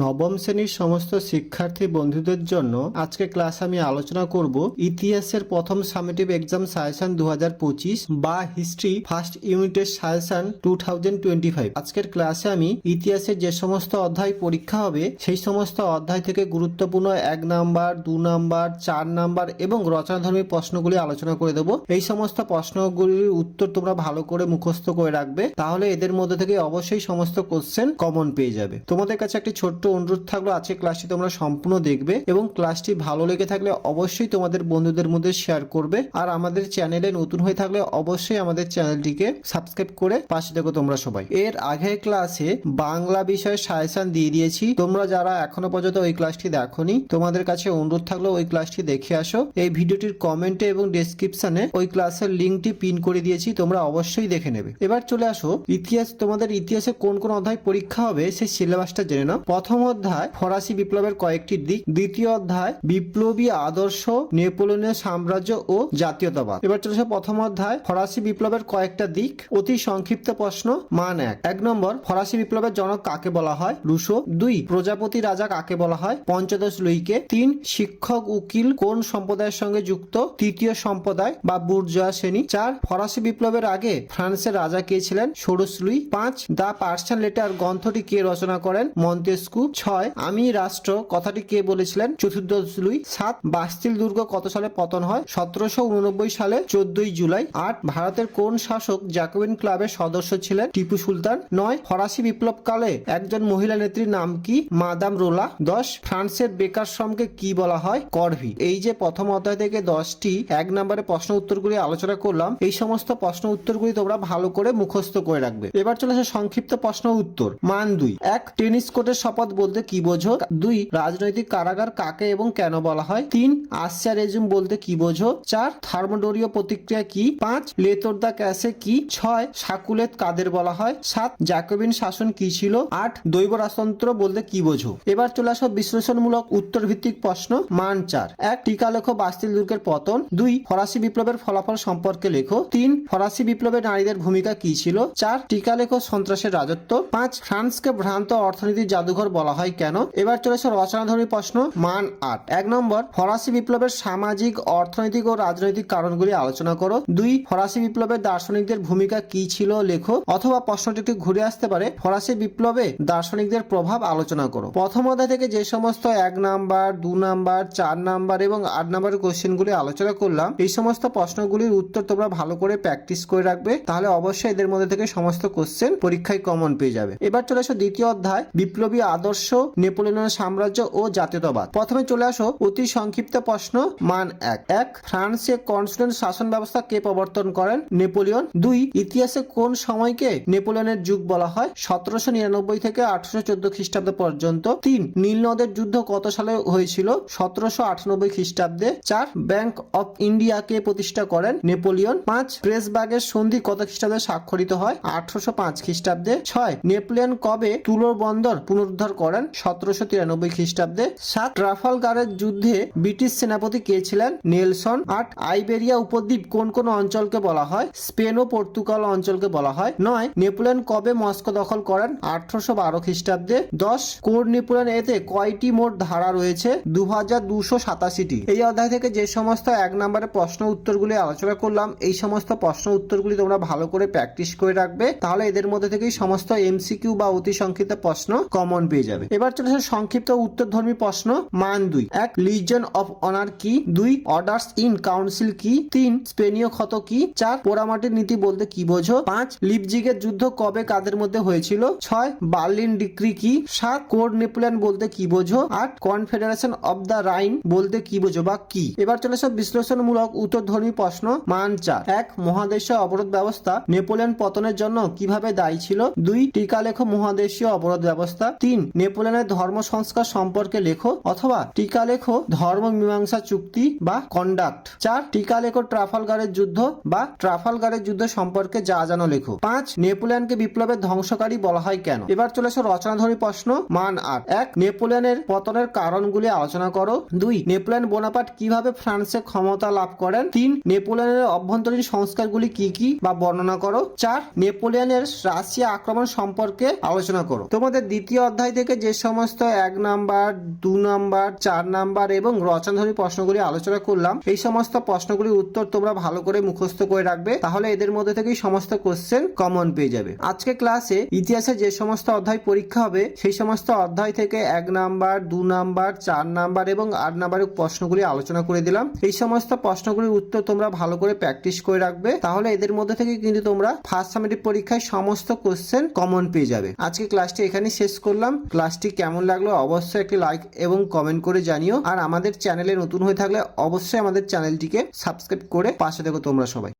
নবম শ্রেণির সমস্ত শিক্ষার্থী বন্ধুদের জন্য আজকে ক্লাস আমি আলোচনা করব ইতিহাসের প্রথম সামেটিভ এক্সাম সাজেশন দু বা হিস্ট্রি ফার্স্ট ইউনিটের সাজেশন টু আজকের ক্লাসে আমি ইতিহাসের যে সমস্ত অধ্যায় পরীক্ষা হবে, সেই সমস্ত অধ্যায় থেকে গুরুত্বপূর্ণ এক নাম্বার, দু নাম্বার, চার নাম্বার এবং রচনাধর্মী প্রশ্নগুলি আলোচনা করে দেবো। এই সমস্ত প্রশ্নগুলির উত্তর তোমরা ভালো করে মুখস্থ করে রাখবে, তাহলে এদের মধ্যে থেকে অবশ্যই সমস্ত কোশ্চেন কমন পেয়ে যাবে। তোমাদের কাছে একটি ছোট্ট অনুরোধ থাকল, আজকে ক্লাসটি তোমরা সম্পূর্ণ দেখবে এবং ক্লাসটি ভালো লেগে থাকলে অবশ্যই তোমাদের বন্ধুদের মধ্যে শেয়ার করবে। আর আমাদের চ্যানেলে নতুন হয়ে থাকলে অবশ্যই আমাদের চ্যানেলটিকে সাবস্ক্রাইব করে পাশে দেখো তোমরা সবাই। এর আগের ক্লাসে বাংলা বিষয়ে সাজেশন দিয়ে দিয়েছি। তোমরা যারা এখনও পর্যন্ত ওই ক্লাসটি দেখোনি, তোমাদের কাছে অনুরোধ থাকল ওই ক্লাসটি দেখে আসো। এই ভিডিওটির কমেন্টে এবং ডেসক্রিপশনে ওই ক্লাসের লিঙ্কটি পিন করে দিয়েছি, তোমরা অবশ্যই দেখে নেবে। এবার চলে আসো, ইতিহাস, তোমাদের ইতিহাসে কোন কোন অধ্যায় পরীক্ষা হবে, সেই সিলেবাসটা জেনে নাও। প্রথম অধ্যায়, ফরাসি বিপ্লবের কয়েকটি দিক, দ্বিতীয় অধ্যায়, বিপ্লবী আদর্শ, নেপোলিয়নের সাম্রাজ্য ও জাতীয়তাবাদ। এবার চলে আসো প্রথম অধ্যায়, ফরাসি বিপ্লবের কয়েকটা দিক, অতি সংক্ষিপ্ত প্রশ্ন, মান এক। এক নম্বর, ফরাসি বিপ্লবের জনক কাকে বলা হয়? রুশো। দুই, প্রজাপতি রাজা কাকে বলা হয়? পঞ্চদশ লুইকে। তিন, শিক্ষক উকিল কোন সম্প্রদায়ের সঙ্গে যুক্ত? তৃতীয় সম্প্রদায় বা বুর্জয়া শ্রেণি। চার, ফরাসি বিপ্লবের আগে ফ্রান্সের রাজা কে ছিলেন? ষোড়শ লুই। পাঁচ দা পার্সিয়ান লেটার গ্রন্থটি কে রচনা করেন? মন্তেস্কু। ছয়, আমি রাষ্ট্র, কথাটি কে বলেছিলেন? চতুর্দশ লুই সাত, বাস্তিল দুর্গ কত সালে পতন হয়? সতেরোশো উননব্বই সালে, চোদ্দই জুলাই। আট, ভারতের কোন শাসক জ্যাকোবিন ক্লাবের সদস্য ছিলেন? টিপু সুলতান। নয়, ফরাসি বিপ্লবকালে একজন মহিলা নেত্রীর নাম কি? মাদাম রোলা। দশ, ফ্রান্সের বেকার শ্রমকে কি বলা হয়? করভি। এই যে প্রথম অধ্যায় থেকে দশটি এক নম্বরে প্রশ্ন উত্তরগুলি আলোচনা করলাম, এই সমস্ত প্রশ্ন উত্তরগুলি তোমরা ভালো করে মুখস্থ করে রাখবে। এবার চলে আসে সংক্ষিপ্ত প্রশ্ন উত্তর। মান দুই। এক, টেনিস কোর্টের শপথ বলতে কি বোঝো? দুই, রাজনৈতিক কারাগার কাকে এবং কেন বলা হয়? তিন, আসিয়া রেজুম বলতে কি বোঝো? চার, থার্মোডোরীয় প্রতিক্রিয়া কি? পাঁচ লেতর দা ক্যাসে কি? ছয়, সাকুলেত কাদের বলা হয়? সাত, জ্যাকোবিন শাসন কি ছিল? আট দৈব রাজতন্ত্র বলতে কি বোঝো? এবার চলে আসো বিশ্লেষণমূলক উত্তর ভিত্তিক প্রশ্ন মান চার। এক টিকা লেখো বাস্তিল দুর্গের পতন। দুই, ফরাসি বিপ্লবের ফলাফল সম্পর্কে লেখো। তিন, ফরাসি বিপ্লবে নারীদের ভূমিকা কি ছিল? চার টিকা লেখো সন্ত্রাসের রাজত্ব। পাঁচ, ফ্রান্সকে ভ্রান্ত অর্থনীতির জাদুঘর বলা হয় কেন? এবার চলেছে রচনাধর্মী প্রশ্ন, মান আট। এক নম্বর, ফরাসি বিপ্লবের সামাজিক, অর্থনৈতিক ও রাজনৈতিক কারণগুলি আলোচনা করো। দুই, ফরাসি বিপ্লবের দার্শনিকদের ভূমিকা কি ছিল লেখো। অথবা প্রশ্নটি একটু ঘুরে আসতে পারে, ফরাসি বিপ্লবে দার্শনিকদের প্রভাব আলোচনা করো। প্রথম অধ্যায় থেকে যে সমস্ত এক নাম্বার, দু নাম্বার, চার নাম্বার এবং আট নাম্বারের কোশ্চেনগুলি আলোচনা করলাম, এই সমস্ত প্রশ্নগুলির উত্তর তোমরা ভালো করে প্র্যাকটিস করে রাখবে, তাহলে অবশ্যই এদের মধ্যে থেকে সমস্ত কোশ্চেন পরীক্ষায় কমন পেয়ে যাবে। এবার চলে আসো দ্বিতীয় অধ্যায়, বিপ্লবী আদর্শ, নেপোলিয়নের সাম্রাজ্য ও জাতীয়তাবাদ। প্রথমে চলে আসো অতি সংক্ষিপ্ত প্রশ্ন মান এক। এক, ফ্রান্সে কনস্ট্যান্ট শাসন ব্যবস্থা কে প্রবর্তন করেন? নেপোলিয়ন। দুই, ইতিহাসে কোন সময়কে নেপোলিয়নের যুগ বলা হয়? সতেরোশো নিরানব্বই থেকে আঠারোশো চোদ্দ খ্রিস্টাব্দ পর্যন্ত। তিন, নীল নদের যুদ্ধ কত সালে হয়েছিল? সতেরোশো আটানব্বই খ্রিস্টাব্দে। চার, ব্যাংক অফ ইন্ডিয়া কে প্রতিষ্ঠা করেন নেপোলিয়ন? পাঁচ প্রেসবাগের সন্ধি কত খ্রিস্টাব্দে স্বাক্ষরিত হয়? আঠারোশো পাঁচ খ্রিস্টাব্দে। ছয়, নেপোলিয়ন কবে তুলোর বন্দর পুনরুদ্ধার করেন সতেরোশো তিরানব্বই খ্রিস্টাব্দে। সাত ট্রাফালগারের যুদ্ধে ব্রিটিশ সেনাপতি কে ছিলেন? নেলসন। আট, আইবেরিয়া উপদ্বীপ কোন কোন অঞ্চলকে বলা হয়? স্পেন ও পর্তুগাল অঞ্চলকে বলা হয়। নয়, নেপোলিয়ন কবে মস্কো দখল করেন? আঠারোশো বারো খ্রিস্টাব্দে। দশ, কোর নেপোলিয়ন এতে কয়টি মোট ধারা রয়েছে? দু হাজার দুশো সাতাশিটি। এই অধ্যায় থেকে যে সমস্ত এক নম্বরের প্রশ্ন উত্তরগুলি আলোচনা করলাম, এই সমস্ত প্রশ্ন উত্তরগুলি তোমরা ভালো করে প্র্যাকটিস করে রাখবে। তাহলে এদের মধ্যে থেকেই সমস্ত এমসিকিউ বা অতি সংক্ষিপ্ত প্রশ্ন কমন পেয়ে যাবে। এবার চলে সংক্ষিপ্ত উত্তরধর্মী প্রশ্ন। মান দুই এক লিজন অফ অনার কি? দুই অর্ডার্স ইন কাউন্সিল কি? তিন স্পেনীয় ক্ষত কি? চার, পোড়ামাটির নীতি বলতে কি বোঝো? পাঁচ লিপজিগের যুদ্ধ কবে কাদের মধ্যে হয়েছিল? ছয় বার্লিন ডিক্রি কি? সাত কোড নেপোলিয়ন বলতে কি বোঝো? আট কনফেডারেশন অব দ্য রাইন বলতে কি বোঝো বা কি? এবার চলে সব বিশ্লেষণমূলক উত্তরধর্মী প্রশ্ন। মান চার। এক, মহাদেশীয় অবরোধ ব্যবস্থা নেপোলিয়ন পতনের জন্য কীভাবে দায়ী ছিল? দুই টিকা লেখো মহাদেশীয় অবরোধ ব্যবস্থা। তিন নেপোলিয়নের ধর্ম সংস্কার সম্পর্কে লেখো অথবা টিকা লেখো ধর্ম মীমাংসা চুক্তি বা কন্ডাক্ট চার, টিকা লেখো ট্রাফালগারের যুদ্ধ বা ট্রাফালগারের যুদ্ধ সম্পর্কে যা জানো লেখো। পাঁচ, নেপোলিয়নকে বিপ্লবের ধ্বংসকারী বলা হয় কেন? এবার চলে আসো রচনাধর্মী প্রশ্ন, মান আট। এক, নেপোলিয়নের পতনের কারণগুলি আলোচনা করো। দুই, নেপোলিয়ন বোনাপাট কীভাবে ফ্রান্সে ক্ষমতা লাভ করেন? তিন, নেপোলিয়নের অভ্যন্তরীণ সংস্কারগুলি কি কি বা বর্ণনা করো? চার, নেপোলিয়নের রাশিয়া আক্রমণ সম্পর্কে আলোচনা করো। তোমাদের দ্বিতীয় অধ্যায় থেকে যে সমস্ত এক নাম্বার, দু নাম্বার, চার নাম্বার এবং রচনাধর্মী প্রশ্নগুলি আলোচনা করলাম, এই সমস্ত প্রশ্নগুলির উত্তর তোমরা ভালো করে মুখস্থ করে রাখবে, তাহলে এদের মধ্যে থেকেই সমস্ত কোশ্চেন কমন পেয়ে যাবে। আজকে ক্লাসে ইতিহাসে যে সমস্ত অধ্যায় পরীক্ষা হবে, সেই সমস্ত অধ্যায় থেকে এক নাম্বার, দু নাম্বার, চার নাম্বার এবং আট নাম্বারের প্রশ্নগুলি আলোচনা করে দিলাম। এই সমস্ত প্রশ্নগুলির উত্তর তোমরা ভালো করে প্র্যাকটিস করে রাখবে, তাহলে এদের মধ্যে থেকে কিন্তু তোমরা ফার্স্ট সামেটিভ পরীক্ষায় সমস্ত কোশ্চেন কমন পেয়ে যাবে। আজকে ক্লাসটি এখানে শেষ করলাম। ক্লাসটি কেমন লাগল অবশ্যই একটি লাইক এবং কমেন্ট করে জানিও। আর আমাদের চ্যানেলে নতুন হয়ে থাকলে অবশ্যই আমাদের চ্যানেলটিকে সাবস্ক্রাইব করে পাশে দেখো তোমরা সবাই।